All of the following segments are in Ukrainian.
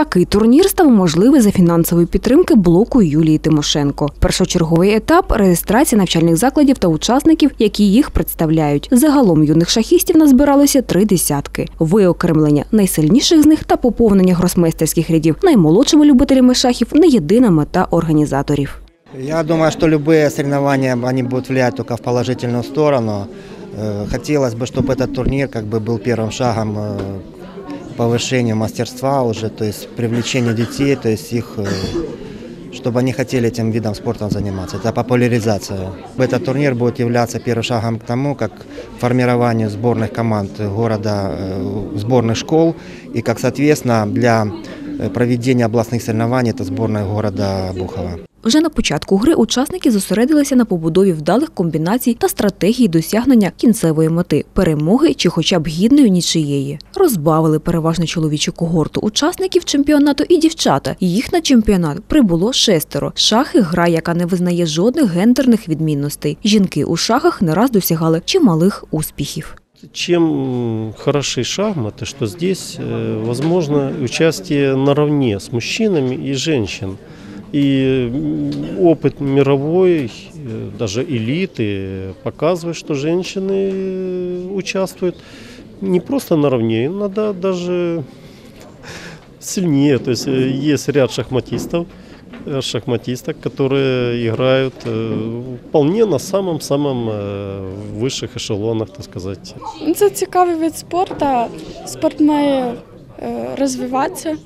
Такий турнір став можливий за фінансової підтримки блоку Юлії Тимошенко. Першочерговий етап реєстрація навчальних закладів та учасників, які їх представляють. Загалом юних шахістів назбиралося три десятки. Виокремлення найсильніших з них та поповнення гросмейстерських рядів наймолодшими любителями шахів не єдина мета організаторів. Я думаю, что любые соревнования, они будут влиять только в положительную сторону. Э, Хотелось бы, чтобы этот турнир как бы был первым шагом э, к повышению мастерства уже, то есть привлечение детей, то есть их, э, чтобы они хотели этим видом спорта заниматься. Это популяризация. Этот турнир будет являться первым шагом к тому, как формированию сборных команд города, э, сборных школ и как, соответственно, для э, проведения областных соревнований это сборная города Бухова. Вже на початку гри учасники зосередилися на побудові вдалих комбінацій та стратегії досягнення кінцевої мети перемоги чи хоча б гідної нічиєї. Розбавили переважно чоловічу когорту учасників чемпіонату і дівчата. Їх на чемпіонат прибуло шестеро. Шахи гра, яка не визнає жодних гендерних відмінностей. Жінки у шахах не раз досягали чималих успіхів. Чем хороши шахматы, что здесь э, возможно участие наравне с мужчинами и женщин. И м, опыт мировой, э, даже элиты, показывает, что женщины э, участвуют не просто наравне, иногда даже сильнее. То есть э, есть ряд шахматистов, э, шахматисток, которые играют э, вполне на самом-самом э, высших эшелонах, так сказать. Ну, Це цікавий вид спорту. Спорт має е, розвиватися.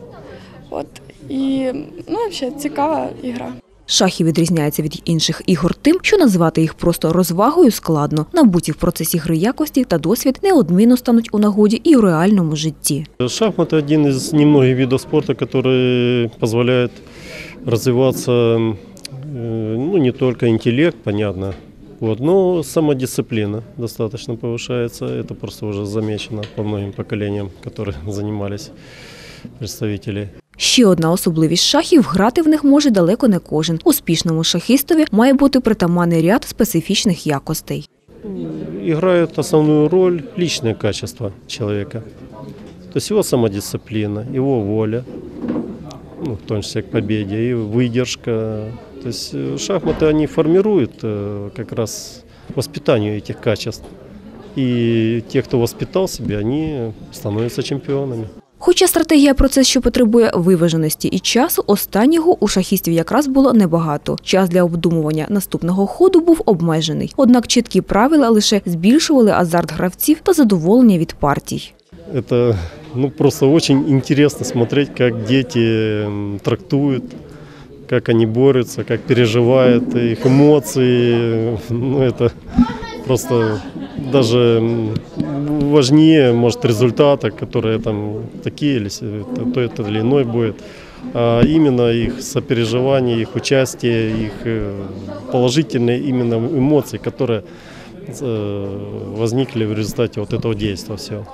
От. І ну, взагалі цікава ігра. Шахи відрізняються від інших ігор тим, що називати їх просто розвагою складно. Набуті в процесі гри якості та досвід неодмінно стануть у нагоді і у реальному житті. Шахматы один из немногих видов спорта, который позволяет развиваться э, ну, не только интеллект, понятно, вот, но самодисциплина достаточно повышается. Это просто уже замечено по многим поколениям, которые занимались представители. Ще одна особливість шахів грати в них може далеко не кожен. Успішному шахістові має бути притаманний ряд специфічних якостей. Играют основную роль личные качества человека. То есть его самодисциплина, его воля, ну, в том числе к победе, и выдержка. То есть э, шахматы, они формируют э, как раз воспитанию этих качеств. И те, кто воспитал себя, они становятся чемпионами. Хоча стратегія процес, що потребує виваженості і часу, останнього у шахістів якраз було небагато. Час для обдумування наступного ходу був обмежений. Однак чіткі правила лише збільшували азарт гравців та задоволення від партій. Это ну, просто очень интересно смотреть, как дети м, трактуют, как они борются, как переживают их эмоции. Ну, это просто даже м, важнее, может, результата, которые там такие или с- то, то это или иной будет. А именно их сопереживание, их участие, их э, положительные именно эмоции, которые э, возникли в результате вот этого действия всего.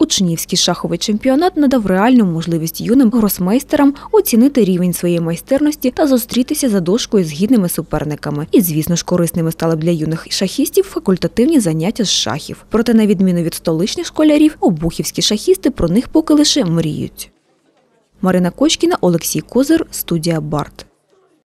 Учнівський шаховий чемпіонат надав реальну можливість юним гросмейстерам оцінити рівень своєї майстерності та зустрітися за дошкою з гідними суперниками. І, звісно ж, корисними стали для юних шахістів факультативні заняття з шахів. Проте, на відміну від столичних школярів, обухівські шахісти про них поки лише мріють. Марина Кочкіна, Олексій Козир, студія Барт.